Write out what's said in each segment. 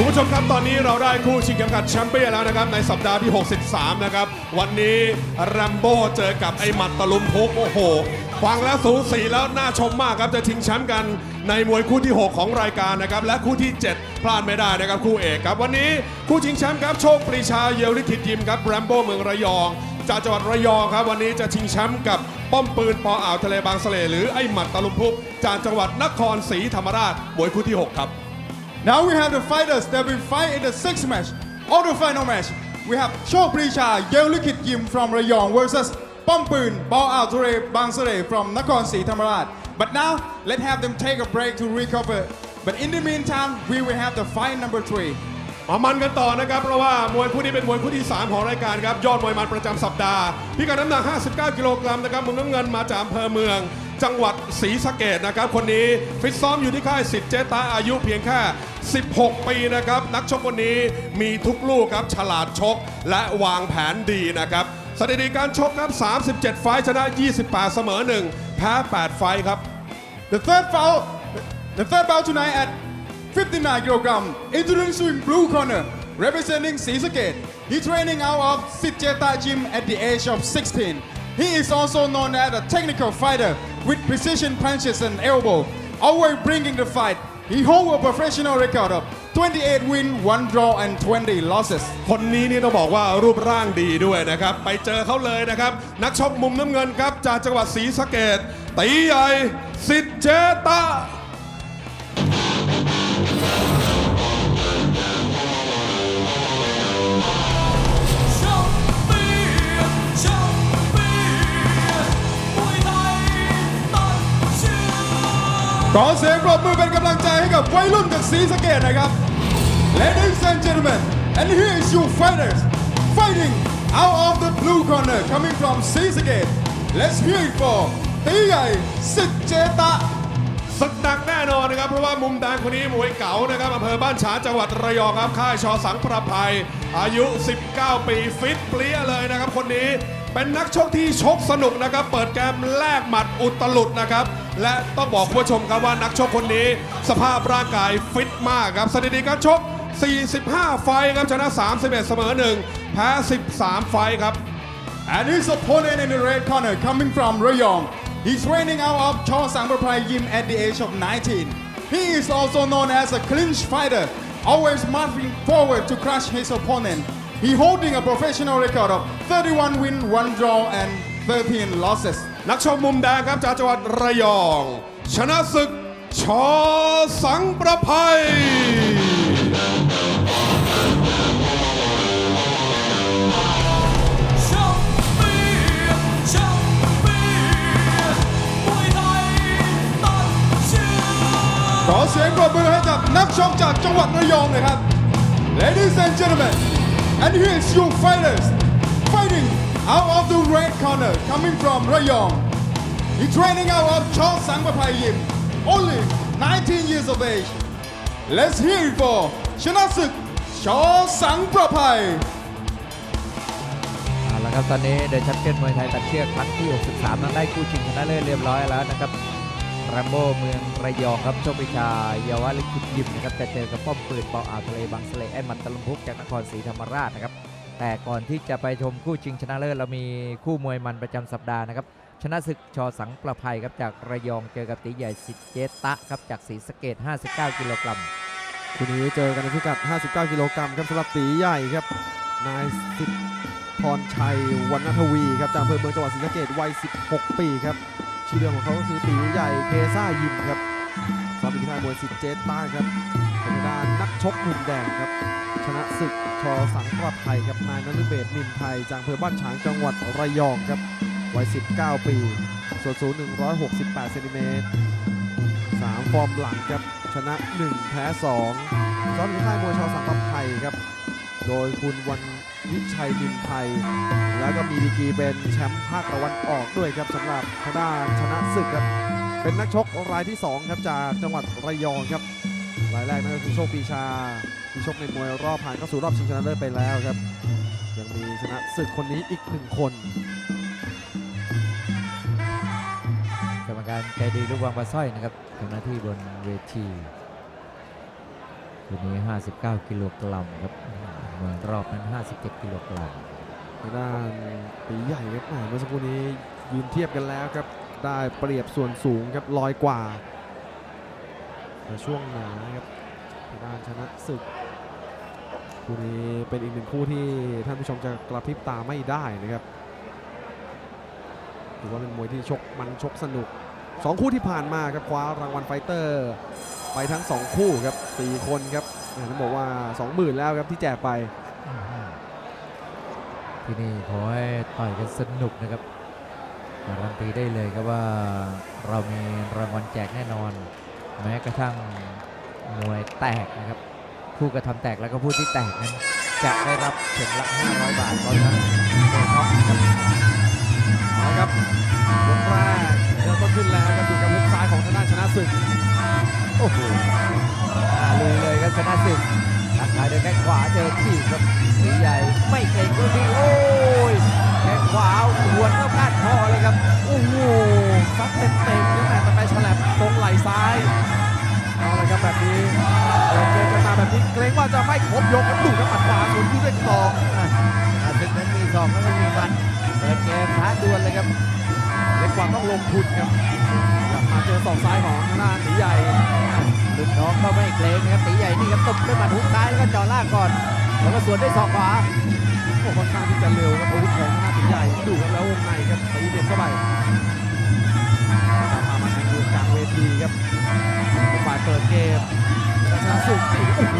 คุณผู้ชมครับตอนนี้เราได้คู่ชิงเข็มขัดแชมเปี้ยนแล้วนะครับ ในสัปดาห์ที่ 63 นะครับ วันนี้แรมโบ้เจอกับไอ้หมัดตะลุมพุกโอ้โหฟังแล้วสูสีแล้วน่าชมมากครับจะชิงแชมป์กันในมวยคู่ที่ 6 ของรายการนะครับ และคู่ที่ 7 พลาดไม่ได้นะครับ คู่เอกครับ วันนี้คู่ชิงแชมป์ครับโชคปรีชาเยลลิขิตยิมครับแรมโบ้เมืองระยอง จากจังหวัดระยองครับ วันนี้จะชิงแชมป์กับป้อมปืนปออ่าวทะเลบางสะเลหรือไอ้หมัดตะลุมพุกจากจังหวัดนครศรีธรรมราชมวยคู่ที่หกครับ Now we have the fighters that will fight in the sixth match. All the final match. We have Chok Pricha Yeolikit Yim from Rayong versus Pompun Bao Ao Ture Bangsare from Nakhon Si Thamarat. But now, let's have them take a break to recover. But in the meantime, we will have the fight number three. มามันกันต่อนะครับ เพราะว่ามวยคู่นี้เป็นมวยคู่ที่ 3 ของรายการครับ ยอดมวยมันประจำสัปดาห์พิกัดน้ำหนัก 59 กิโลกรัมนะครับมุมน้ำเงินมาจากอำเภอเมือง จังหวัดศรีสะเกดนะครับ คนนี้ฟิตซ้อมอยู่ที่ค่ายสิทธิ์เจตาอายุเพียงแค่ 16 ปีนะครับ นักชกคนนี้มีทุกลูกครับ ฉลาดชกและวางแผนดีนะครับสถิติการชกครับ 37 ไฟชนะ 28 เสมอ 1 แพ้ 8 ไฟครับ The third foul, the third bout tonight at 59 kilogram, introducing blue corner, representing Sisake. He training out of Sitjeta Gym at the age of 16. He is also known as a technical fighter with precision punches and elbow, always bringing the fight. He holds a professional record of 28 win, 1 draw and 20 losses. คนนี้นี่ต้องบอกว่ารูปร่างดีด้วยนะครับ ไปเจอเขาเลยนะครับ นักชกมุมน้ำเงินครับ จากจังหวัดศรีสะเกดตีใหญ่สิทธิ์เจตา อเสียงปรบมือเป็นกำลังใจให้กับวัยรุ่นจากศรีสะเกดนะครับ Ladies and gentlemen and here is your fighters fighting out of the blue corner coming from ศรีสะเกด Let's hear it for ตีใหญ่สิทธิ์เจตะศึกหนักแน่นอนนะครับ เพราะว่ามุมแดงคนนี้มวยเก๋านะครับอำเภอบ้านฉางจังหวัดระยองครับค่ายชอสังประภัย อายุ 19 ปีฟิตเปรี้ยเลยนะครับ คนนี้ เป็นนักชกที่ชกสนุกนะครับ เปิดแกมแลกหมัดอุตลุดนะครับ และต้องบอกผู้ชมครับว่านักชกคนนี้ สภาพร่างกายฟิตมากครับสถิติการชก 45 ไฟครับชนะ 31 เสมอ1แพ้ 13 ไฟครับ And his opponent in the red corner coming from Rayong. He's training out of Chor Sangpraprai Gym at the age of 19. He is also known as a clinch fighter, always marching forward to crush his opponent. He holding a professional record of 31 win, 1 draw and 13 losses. นักชกมุมแดงครับจากจังหวัดระยอง ชนะศึกชอสังประภัย ขอเสียงปรบมือให้กับนักชกจากจังหวัดระยองเลยครับ Ladies and gentlemen and here's your fighters fighting out of the red corner coming from Rayong He's training out of Chor Sangpapai Yim only 19 years of age Let's hear it for ชนะศึกชอสังประภัยเอาละครับตอนนี้เดอะแชมเปี้ยนมวยไทยตัดเชือกครั้งที่ 63 นั้นได้คู่ชิงชนะเลิศเรียบร้อยแล้วนะครับ แรมโบ้เมืองระยองครับโชคปิชาเยาวลิขิตยิมนะครับจะเจอกับป้อมปืนปออ่าวทะเลบางสะเลไอ้หมันตะลุมพุกจากนครศรีธรรมราชนะครับแต่ก่อนที่จะไปชมคู่ชิงชนะเลิศเรามีคู่มวยมันประจำสัปดาห์นะครับชนะศึกชอสังประภัยครับจากระยองเจอกับตีใหญ่สิทธิ์เจตะครับจากศรีสะเกด59 กิโลกรัมคู่นี้เจอกันในพิกัด 59 กิโลกรัมครับสำหรับตีใหญ่ครับนายสิทธิ์พรชัยวรรณทวีครับจากอำเภอเมืองจังหวัดศรีสะเกษวัย 16 ปีครับ ชื่อเรื่องของเขาก็คือตีใหญ่เพซ่ายิมครับซ้อมอยู่ที่ค่ายมวยสิทธิ์เจต้าครับเป็นทางด้านนักชกมุมแดงครับ ชนะศึกชอสังประภัยครับนายนฤเบศนินไทยจากอำเภอบ้านฉางจังหวัดระยองครับวัย 19 ปี ส่วนสูง 168 เซนติเมตรสามฟอร์มหลังครับ ชนะ 1 แพ้ 2 ซ้อมอยู่ค่ายมวยชาวสังประภัยครับ โดยคุณวัน วิชัยนินไทย แล้วก็มีดีกีเป็นแชมป์ภาคตะวันออกด้วยครับสำหรับทางด้านชนะศึกครับ เป็นนักชกรายที่ 2 ครับจากจังหวัดระยองครับรายแรกนั่นก็คือโชคปีชาที่ชกในมวยรอบผ่านเข้าสู่รอบชิงชนะเลิศไปแล้วครับ ยังมีชนะศึกคนนี้อีกหนึ่งคนกรรมการใจดีลูกวางปลาสร้อยนะครับทำหน้าที่บนเวทีตัวนี้ 59 กิโลกรัมครับ มืองรอบนั้น 57 กิโลกรัมทางด้านตีใหญ่ครับแหมเมื่อสักครู่นี้ยืนเทียบกันแล้วครับ ได้เปรียบส่วนสูงครับลอยกว่าในช่วงหนาครับทางด้านชนะศึกคู่นี้เป็นอีกหนึ่งคู่ที่ท่านผู้ชมจะกระพริบตาไม่ได้นะครับถือว่าเป็นมวยที่ชกมันชกสนุกสองคู่ที่ผ่านมาครับคว้ารางวัลไฟเตอร์ ไปทั้งสองคู่ครับสี่คนครับ ต้องบอกว่า 20,000 แล้วครับที่แจกไป ที่นี่ขอให้ต่อยกันสนุกนะครับการันตีได้เลยครับว่าเรามีรางวัลแจกแน่นอน แม้กระทั่งมวยแตกนะครับผู้กระทำแตกแล้วก็ผู้ที่แตกนั้นจะได้รับเข็มละ 500 บาทก็ทั้งโดนน็อกครับเอาครับยกแรกเริ่มต้นขึ้นแล้วครับดูกับลูกซ้ายของทางด้านชนะศึก โอ้โหอ่า ลุยเลยครับชนะศึกทักทายด้วยแข้งขวาเจอทีบครับสีใหญ่ไม่เกรงก็ดีโอ้ยแข้งขวาหวนเข้าก้านคอเลยครับโอ้โหซัดเต็มๆนะแต่ไปฉลับตรงไหล่ซ้ายเอาเลยครับแบบนี้เดินเกมกันมาแบบนี้เกรงว่าจะไม่ครบยกครับดูครับหมัดขวาสวนขึ้นด้วยศอกอะชนะศึกนั้นมีสองแล้วก็มีมัดเปิดเกมท้าดวลเลยครับเล็กกว่าต้องลงทุนครับกลับมาเจอศอกซ้ายของทางด้านตีใหญ่ รุ่นน้องก็ไม่เกรงนะครับตีใหญ่นี่ครับตบด้วยหมัดฮุกซ้ายแล้วก็จ่อล่างก่อนแล้วก็สวนด้วยศอกขวาโอ้ค่อนข้างที่จะเร็วครับอาวุธของทางด้าตีใหญ่ดูครับแล้ววงในครับตีเด็ดเข้าไปกลับมามาแข่งดูกลางเวทีครับฝ่ายเปิดเกมชนะศึกนี่โอ้โห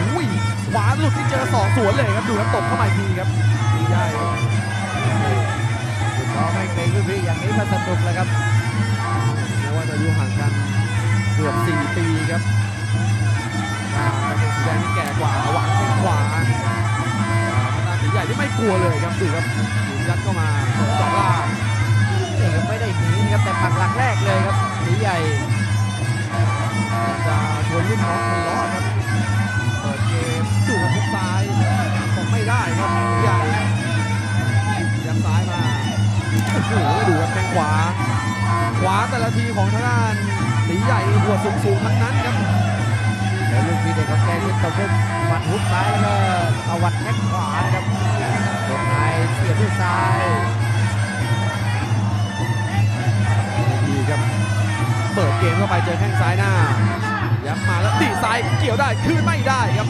ขวาหลุดที่เจอศอกสวนเลยครับดูครับตบเข้ามาทีครับตีใหญ่รุ่นน้องไม่เกรงรุ่นพี่อย่างนี้ก็สนุกแล้วครับแม้ว่าจะอายุห่างกันเกือบ4ปีครับ แดงนี่แก่กว่าวางแข้งขวาทางด้านตีใหญ่ที่ไม่กลัวเลยครับดูครับยืนยัดเข้ามาเปิดสองล่างนี่ครับไม่ได้หนีนะครับแต่ปักหลักแรกเลยครับตีใหญ่จะชวนรุ่นน้องทะเลาะครับเปิดเกมดูกับพุกซ้ายตกไม่ได้ครับตีใหญ่ยัดซ้ายมาโอ้โหดูครับแข้งขวา ขวาแต่ละทีของทางด้านตีใหญ่หัวสูงๆทั้งนั้นครับ เดี๋ยวลูกพี่เด็กของแกนี่ตบด้วยหมัดฮุกซ้ายแล้วก็เอาวัดแข้งขวานะครับตรงในเสียบด้วยซ้ายดีครับเปิดเกมเข้าไปเจอแข้งซ้ายหน้ายับมาแล้วตีซ้ายเกี่ยวได้คืนไม่ได้ครับ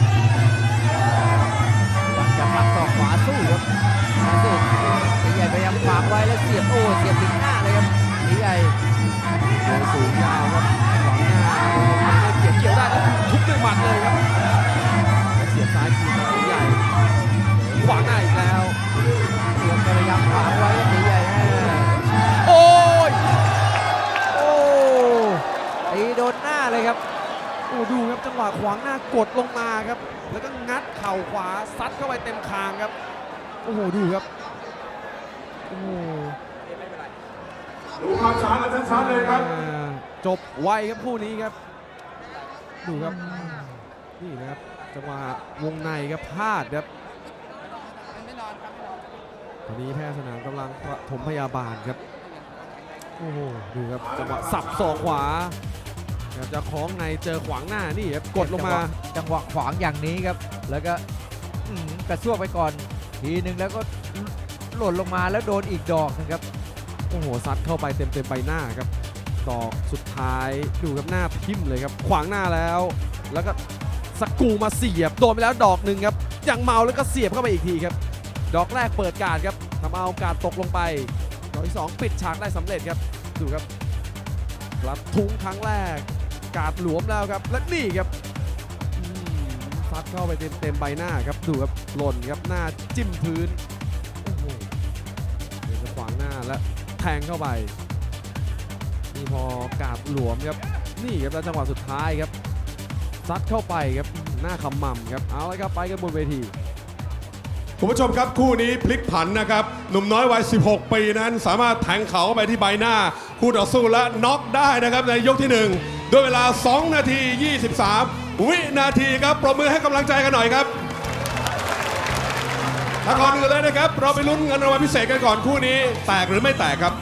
วะขวางหน้ากดลงมาครับ แล้วก็งัดเข่าขวาซัดเข้าไปเต็มคางครับ โอ้โหดูครับ โอ้โหดูภาพช้าและชัดๆเลยครับ อ่าจบไวครับคู่นี้ครับ ดูครับ นี่นะครับ จังหวะวงในครับพลาดครับตอนนี้แพทย์สนามกำลังประถมพยาบาลครับ โอ้โห ดูครับ จังหวะสับศอกขวาครับ จะคล้องในเจอขวางหน้านี่ครับกดลงมาจังหวะขวางอย่างนี้ครับ แล้วก็อื้อหือกระซวกไปก่อน ทีหนึ่งแล้วก็หล่นลงมาแล้วโดนอีกดอกนะครับโอ้โหซัดเข้าไปเต็มเต็มๆใบหน้าครับดอกสุดท้ายดูครับหน้าพิมพ์เลยครับ ขวางหน้าแล้ว แล้วก็สกรูมาเสียบโดนไปแล้วดอกหนึ่งครับยังเมาแล้วก็เสียบเข้าไปอีกทีครับ ดอกแรกเปิดการดครับทำเอาการดตกลงไปดอกที่สองปิดฉากได้สำเร็จครับดูครับกลัดทุ้งครั้งแรก กาดหลวมแล้วครับ และนี่ครับซัดเข้าไปเต็มเต็มๆใบหน้าครับดูครับหล่นครับหน้าจิ้มพื้นโอ้โหเดี๋ยวจะขวางหน้าและแทงเข้าไปนี่พอกาดหลวมครับนี่ครับแล้วจังหวะสุดท้ายครับซัดเข้าไปครับหน้าคำม่ำครับเอาละครับไปกันบนเวทีคุณผู้ชมครับคู่นี้พลิกผันนะครับ หนุ่มน้อยวัย 16 ปีนั้น สามารถแทงเข่าเข้าไปที่ใบหน้า คู่ต่อสู้และน็อกได้นะครับในยกที่ 1 ด้วยเวลา 2 นาที 23 วินาทีครับปรบมือให้กำลังใจกันหน่อยครับถ้าก่อนอื่นเลยนะครับ เราไปลุ้นเงินรางวัลพิเศษกันก่อนคู่นี้ แตกหรือไม่แตกครับ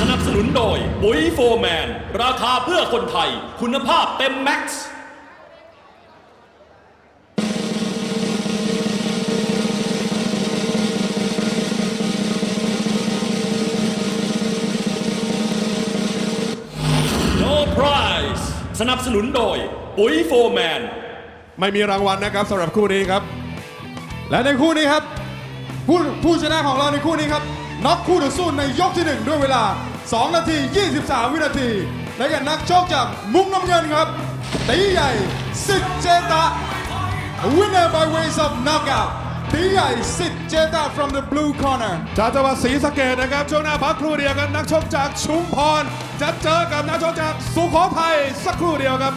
สนับสนุนโดยปุ๋ยโฟร์แมน ราคาเพื่อคนไทย คุณภาพเต็มแม็กซ์ สนับสนุนโดยปุ๋ยโฟร์แมน ไม่มีรางวัลนะครับสำหรับคู่นี้ครับ และในคู่นี้ครับ ผู้ผู้ชนะของเราในคู่นี้ครับน็อกคู่ต่อสู้ในยกที่ 1 ด้วยเวลา 2 นาที 23 วินาที และกับนักชกจากมุมน้ำเงินครับ ตีใหญ่สิทธิ์เจตะ winner by ways of knockout ตีใหญ่สิทธิ์เจตา from the blue corner จากจังหวัดศรีสะเกดนะครับ ช่วงหน้าพักครู่เดียวกันนักชกจากชุมพร จะเจอกับนักชกจากสุโขทัยสักครู่เดียวครับ